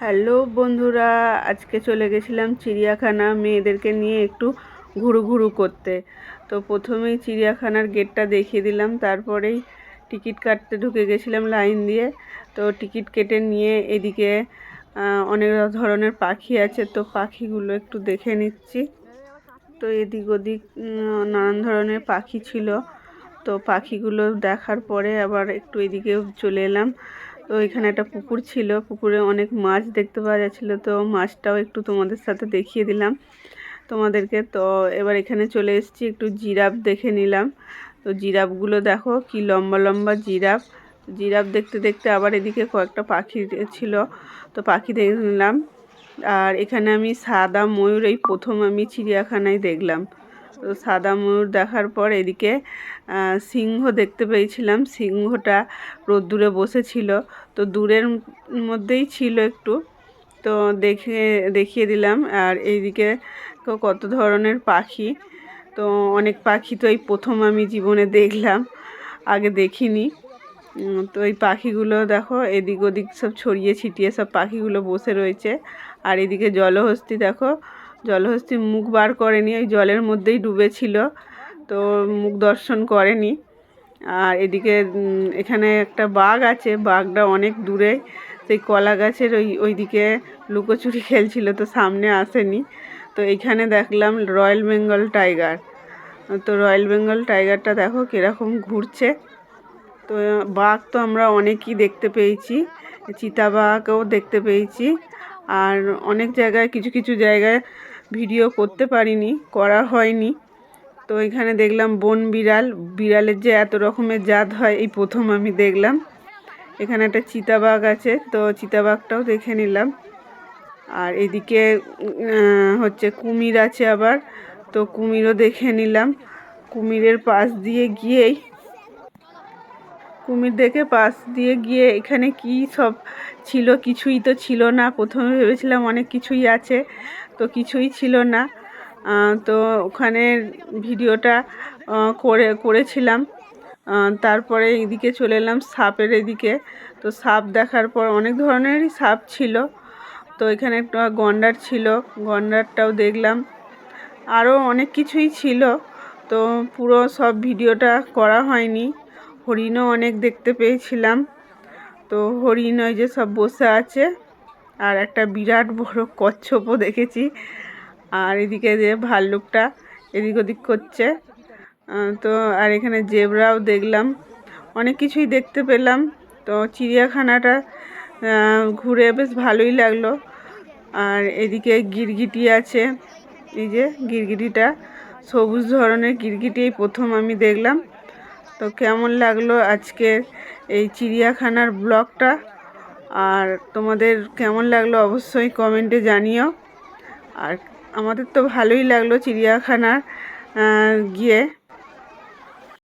Hello বন্ধুরা, আজকে চলে গেছিলাম চিড়িয়াখানা মেয়েদেরকে নিয়ে একটু ঘুরু ঘুরু করতে। তো প্রথমেই চিড়িয়াখানার গেটটা দেখিয়ে দিলাম, তারপরেই টিকিট কাটতে ঢুকে গেছিলাম লাইন দিয়ে। তো টিকিট কেটে নিয়ে এদিকে অনেক ধরনের পাখি আছে, তো পাখিগুলো একটু দেখে নিচ্ছি। তো এদিক ওদিক নানান ধরনের পাখি ছিল। তো পাখিগুলো দেখার পরে আবার একটু এদিকে চলে এলাম। তো এখানে একটা পুকুর ছিল। পুকুরে অনেক মাছ দেখতে পাওয়া যাচ্ছিল। তো মাছটাও একটু তোমাদের সাথে দেখিয়ে দিলাম। তোমাদেরকে তো এবার এখানে চলে এসেছি। একটু জিরাফ দেখে নিলাম। তো জিরাফগুলো দেখো, কি লম্বা লম্বা জিরাফ। জিরাফ দেখতে দেখতে আবার এদিকে কয়েকটা পাখি ছিল। তো পাখি দেখে নিলাম। আর এখানে আমি সাদা ময়ূর, এই প্রথম আমি চিড়িয়াখানায় দেখলাম। তো সাদা ময়ূর দেখার পর এদিকে সিংহ দেখতে পেয়েছিলাম। সিংহটা রোদ্দুরে বসেছিল। তো দূরের মধ্যেই ছিল একটু। তো দেখে, দেখিয়ে দিলাম। আর এইদিকে কত ধরনের পাখি। তো অনেক পাখি তো এই প্রথম আমি জীবনে দেখলাম। আগে দেখিনি। তো এই পাখিগুলো দেখো এদিক ওদিক সব ছড়িয়ে ছিটিয়ে সব পাখিগুলো বসে রয়েছে। আর এদিকে জলহস্তি দেখো জলহস্তি মুখ বার করেনি, ওই জলের মধ্যেই ডুবেছিল, তো মুখ দর্শন করেনি। আর এদিকে এখানে একটা বাঘ আছে, বাঘটা অনেক দূরে, সেই কলা গাছের ওই, ওইদিকে লুকোচুরি খেলছিল, তো সামনে আসেনি। তো এখানে দেখলাম রয়্যাল বেঙ্গল টাইগার। তো রয়্যাল বেঙ্গল টাইগারটা দেখো কীরকম ঘুরছে। তো বাঘ তো আমরা অনেকই দেখতে পেয়েছি, চিতাবাঘও দেখতে পেয়েছি। আর অনেক জায়গায়, কিছু কিছু জায়গায় ভিডিও করতে পারিনি, করা হয়নি। তো এখানে দেখলাম বন বিড়াল, বিড়ালের যে এত রকমের জাত হয়, এই প্রথম আমি দেখলাম। এখানে একটা চিতাবাঘ আছে, তো চিতাবাঘটাও দেখে নিলাম। আর এদিকে হচ্ছে কুমির আছে আবার, তো কুমিরও দেখে নিলাম। কুমিরের পাশ দিয়ে গিয়েই কুমির দেখে পাশ দিয়ে গিয়ে এখানে কি সব ছিল? কিছুই তো ছিল না। প্রথমে ভেবেছিলাম অনেক কিছুই আছে, তো কিছুই ছিল না। তো ওখানে ভিডিওটা করে, করেছিলাম। তারপরে এদিকে চলে এলাম সাপের এদিকে। তো সাপ দেখার পর অনেক ধরনেরই সাপ ছিল। তো এখানে একটা গন্ডার ছিল, গন্ডারটাও দেখলাম। আরও অনেক কিছুই ছিল। তো পুরো সব ভিডিওটা করা হয়নি। হরিণও অনেক দেখতে পেয়েছিলাম। তো হরিণ ওই যে সব বসে আছে, আর একটা বিরাট বড় কচ্ছপও দেখেছি। আর এদিকে যে ভাল্লুকটা এদিক ওদিক করছে। তো আর এখানে জেবরাও দেখলাম। অনেক কিছুই দেখতে পেলাম। তো চিড়িয়াখানাটা ঘুরে বেশ ভালোই লাগল। আর এদিকে গিরগিটি আছে। এই যে গিরগিটিটা সবুজ ধরনের গিরগিটি প্রথম আমি দেখলাম। তো কেমন লাগল আজকে এই চিড়িয়াখানার ব্লগটা? আর তোমাদের কেমন লাগল অবশ্যই কমেন্টে জানিও। আর আমাদের তো ভালোই লাগল চিড়িয়াখানার গিয়ে।